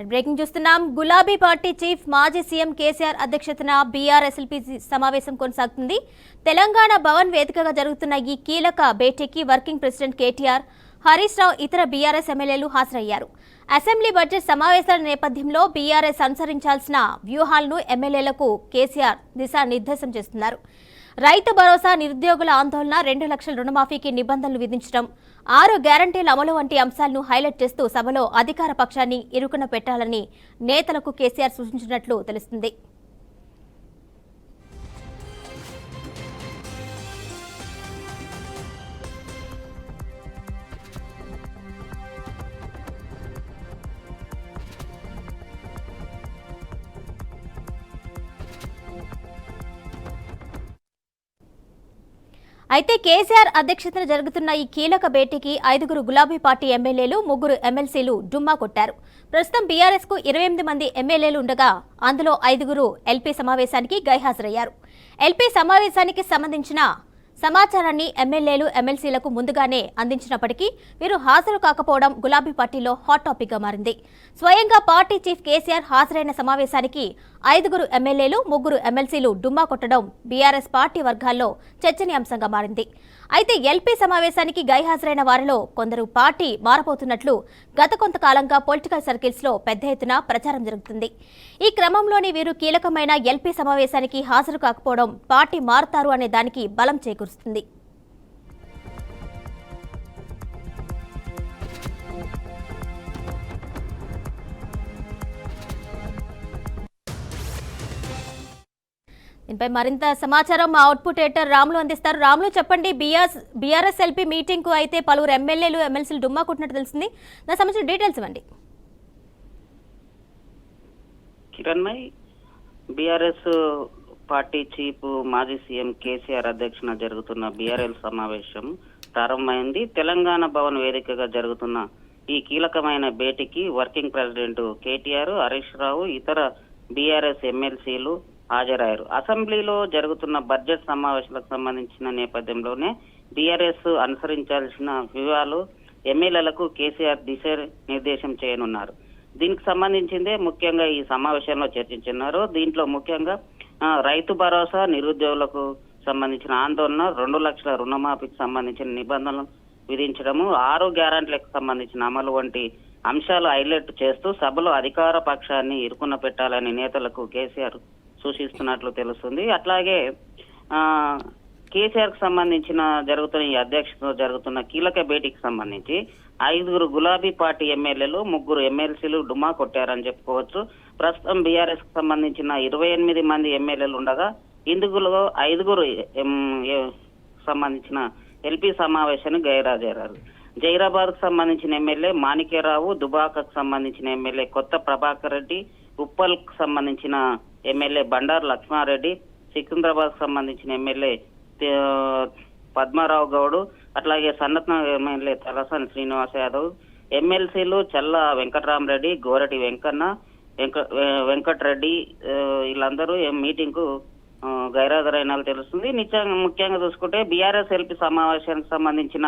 Breaking చూస్తున్నాం గులాబీ party chief మాజీ సీఎం కేసీఆర్ అధ్యక్షతన బీఆర్ఎస్ఎల్పీ సమావేశం కొనసాగుతుంది తెలంగాణ భవన్ వేదికగా జరుగుతున్న ఈ కీలక భేటీకి working president KTR Harish Rao ఇతర బీఆర్ఎస్ ఎమ్మెల్యేలు హాజరయ్యారు అసెంబ్లీ బడ్జెట్ సమావేశాల నేపథ్యంలో బీఆర్ఎస్ అనుసరించాల్సిన వ్యూహాలను ఎమ్మెల్యేలకు కేసీఆర్ దిశానిర్దేశం చేస్తున్నారు రైతు భరోసా నిరుద్యోగుల ఆందోళన రెండు లక్షల రుణమాఫీకి నిబంధనలు విధించడం ఆరు గ్యారంటీల అమలు వంటి అంశాలను హైలైట్ చేస్తూ సభలో అధికార పక్షాన్ని ఇరుకున పెట్టాలని నేతలకు కేసీఆర్ సూచించినట్లు తెలుస్తుంది. అయితే కేసీఆర్ అధ్యక్షతన జరుగుతున్న ఈ కీలక భేటీకి ఐదుగురు గులాబీ పార్టీ ఎమ్మెల్యేలు ముగ్గురు ఎమ్మెల్సీలు డుమ్మా కొట్టారు. ప్రస్తుతం బీఆర్ఎస్కు ఇరవై ఎనిమిది మంది ఎమ్మెల్యేలు ఉండగా అందులో ఐదుగురు ఎల్పీ సమావేశానికి గైహాజరయ్యారు. ఎల్పీ సమావేశానికి సంబంధించిన సమాచారాన్ని ఎమ్మెల్యేలు ఎమ్మెల్సీలకు ముందుగానే అందించినప్పటికీ వీరు హాజరు కాకపోవడం గులాబీ పార్టీలో హాట్ టాపిక్గా మారింది. స్వయంగా పార్టీ చీఫ్ కేసీఆర్ హాజరైన సమావేశానికి ఐదుగురు ఎమ్మెల్యేలు ముగ్గురు ఎమ్మెల్సీలు డుమ్మా కొట్టడం బీఆర్ఎస్ పార్టీ వర్గాల్లో చర్చనీయాంశంగా మారింది. అయితే ఎల్పీ సమావేశానికి గైహాజరైన వారిలో కొందరు పార్టీ మారబోతున్నట్లు గత కొంతకాలంగా పొలిటికల్ సర్కిల్స్లో పెద్ద ఎత్తున ప్రచారం జరుగుతుంది. ఈ క్రమంలోనే వీరు కీలకమైన ఎల్పీ సమావేశానికి హాజరు కాకపోవడం పార్టీ మారుతారు అనే దానికి బలం చేకూరుస్తుంది. దీనిపై మరింత సమాచారం మా అవుట్పుట్ ఎడిటర్ రాములు అందిస్తారు. రాములు చెప్పండి బీఆర్ బీఆర్ఎస్ ఎల్పీ మీటింగ్కు అయితే పలువురు ఎమ్మెల్యేలు ఎమ్మెల్సీలు డుమ్మా కొట్టినట్టు తెలిసింది. దానికి సంబంధించిన డీటెయిల్స్ ఇవ్వండి. కిరణ్మయ్ బీఆర్ఎస్ పార్టీ చీఫ్ మాజీ సీఎం కేసీఆర్ అధ్యక్షన జరుగుతున్న బీఆర్ఎల్ సమావేశం ప్రారంభమైంది. తెలంగాణ భవన్ వేదికగా జరుగుతున్న ఈ కీలకమైన భేటీకి working president KTR Harish Rao ఇతర బీఆర్ఎస్ ఎమ్మెల్సీలు హాజరయ్యారు. అసెంబ్లీలో జరుగుతున్న బడ్జెట్ సమావేశాలకు సంబంధించిన నేపథ్యంలోనే బీఆర్ఎస్ అనుసరించాల్సిన వ్యూహాలు ఎమ్మెల్యేలకు కేసీఆర్ దిశ నిర్దేశం చేయనున్నారు. దీనికి సంబంధించిందే ముఖ్యంగా ఈ సమావేశంలో చర్చించున్నారు దీంట్లో ముఖ్యంగా రైతు భరోసా నిరుద్యోగులకు సంబంధించిన ఆందోళన రెండు లక్షల రుణమాఫీకి సంబంధించిన నిబంధనలు విధించడము ఆరు గ్యారంటీలకు సంబంధించిన అమలు వంటి అంశాలు హైలైట్ చేస్తూ సభలో అధికార పక్షాన్ని ఇరుకున పెట్టాలని నేతలకు కేసీఆర్ సూచిస్తున్నట్లు తెలుస్తుంది. అట్లాగే కేసీఆర్కు సంబంధించిన జరుగుతున్న ఈ అధ్యక్షతలో జరుగుతున్న కీలక భేటీకి సంబంధించి ఐదుగురు గులాబీ పార్టీ ఎమ్మెల్యేలు ముగ్గురు ఎమ్మెల్సీలు డుమా కొట్టారని చెప్పుకోవచ్చు. ప్రస్తుతం బీఆర్ఎస్కు సంబంధించిన ఇరవై ఎనిమిది మంది ఎమ్మెల్యేలు ఉండగా ఇందులో ఐదుగురు సంబంధించిన ఎల్పీ సమావేశానికి గైరాజారు జైరాబాద్కు సంబంధించిన ఎమ్మెల్యే మాణిక్యరావు దుబాకకు సంబంధించిన ఎమ్మెల్యే కొత్త ప్రభాకర్ రెడ్డి ఉప్పల్కు సంబంధించిన ఎమ్మెల్యే బండారు లక్ష్మారెడ్డి సికింద్రాబాద్ సంబంధించిన ఎమ్మెల్యే పద్మారావు గౌడ్ అట్లాగే సన్నత్న ఎమ్మెల్యే తలసాని శ్రీనివాస్ యాదవ్ ఎమ్మెల్సీలు చల్ల వెంకటరామరెడ్డి గోరటి వెంకన్న వెంక వెంకటరెడ్డి వీళ్ళందరూ మీటింగ్కు గైరాదరైన తెలుస్తుంది. నిత్యంగా ముఖ్యంగా చూసుకుంటే బీఆర్ఎస్ ఎల్పి సమావేశానికి సంబంధించిన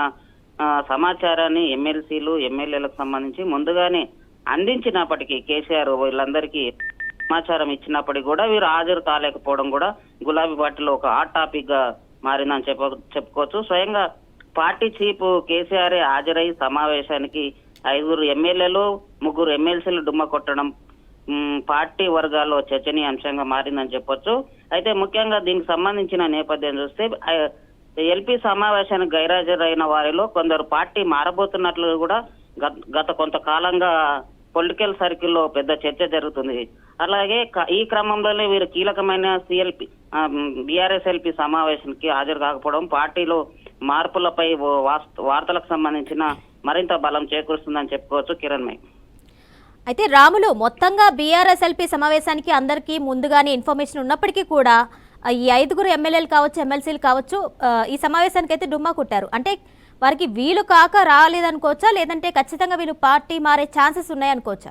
సమాచారాన్ని ఎమ్మెల్సీలు ఎమ్మెల్యేలకు సంబంధించి ముందుగానే అందించినప్పటికీ కేసీఆర్ వీళ్ళందరికీ సమాచారం ఇచ్చినప్పటికీ కూడా వీరు హాజరు కాలేకపోవడం కూడా గులాబీ పార్టీలో ఒక హాట్ టాపిక్గా మారిందని చెప్ప చెప్పుకోవచ్చు. స్వయంగా పార్టీ చీఫ్ కేసీఆర్ హాజరై సమావేశానికి ఐదుగురు ఎమ్మెల్యేలు ముగ్గురు ఎమ్మెల్సీలు డుమ్మ కొట్టడం పార్టీ వర్గాల్లో చర్చనీయాంశంగా మారిందని చెప్పొచ్చు. అయితే ముఖ్యంగా దీనికి సంబంధించిన నేపథ్యం చూస్తే ఎల్పీ సమావేశానికి గైరాజరైన వారిలో కొందరు పార్టీ మారబోతున్నట్లు కూడా గత- గత కొంతకాలంగా పొలిటికల్ సర్కిల్లో పెద్ద చర్చ జరుగుతుంది. అలాగే ఈ క్రమంలోనే వీరు కీలకమైన సిఎల్పి బీఆర్ఎస్ ఎల్పి సమావేశానికి హాజరు కాకపోవడం పార్టీలో మార్పులపై వార్తలకు సంబంధించిన మరింత బలం చేకూరుస్తుందని చెప్పుకోవచ్చు కిరణ్ మై. అయితే రాములు మొత్తంగా బీఆర్ఎస్ఎల్పి సమావేశానికి అందరికీ ముందుగానే ఇన్ఫర్మేషన్ ఉన్నప్పటికీ కూడా ఈ ఐదుగురు ఎమ్మెల్యేలు కావచ్చు ఎమ్మెల్సీలు కావచ్చు ఈ సమావేశానికి అయితే డుమ్మా కుట్టారు. అంటే వారికి వీలు కాక రాలేదనుకోవచ్చా? లేదంటే ఖచ్చితంగా వీళ్ళు పార్టీ మారే ఛాన్సెస్ ఉన్నాయనుకోవచ్చా?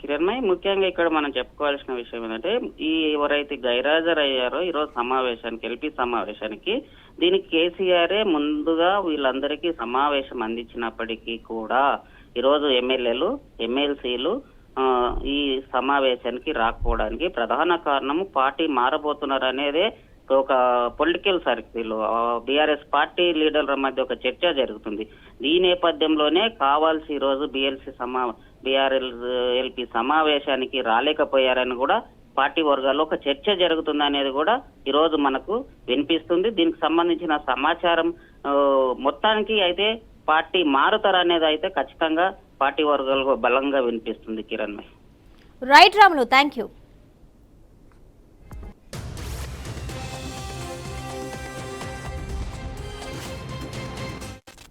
కిరణ్మయ్య ముఖ్యంగా ఇక్కడ మనం చెప్పుకోవాల్సిన విషయం ఏంటంటే ఈ ఎవరైతే గైరాజరయ్యారో ఈరోజు సమావేశానికి ఎల్పీ సమావేశానికి దీనికి కేసీఆరే ముందుగా వీళ్ళందరికీ సమావేశం అందించినప్పటికీ కూడా ఈరోజు ఎమ్మెల్యేలు ఎమ్మెల్సీలు ఈ సమావేశానికి రాకపోవడానికి ప్రధాన కారణము పార్టీ మారబోతున్నారు అనేదే ఒక పొలిటికల్ సర్కిల్ బీఆర్ఎస్ పార్టీ లీడర్ల మధ్య ఒక చర్చ జరుగుతుంది. ఈ నేపథ్యంలోనే కావాల్సి ఈ రోజు బిఎల్సి సమా బీఆర్ఎల్ ఎల్పి సమావేశానికి రాలేకపోయారని కూడా పార్టీ వర్గాల్లో ఒక చర్చ జరుగుతుంది అనేది కూడా ఈ రోజు మనకు వినిపిస్తుంది. దీనికి సంబంధించిన సమాచారం మొత్తానికి అయితే పార్టీ మారుతారు అనేది అయితే ఖచ్చితంగా పార్టీ వర్గాలకు బలంగా వినిపిస్తుంది Kiran. Right Ramulu thank you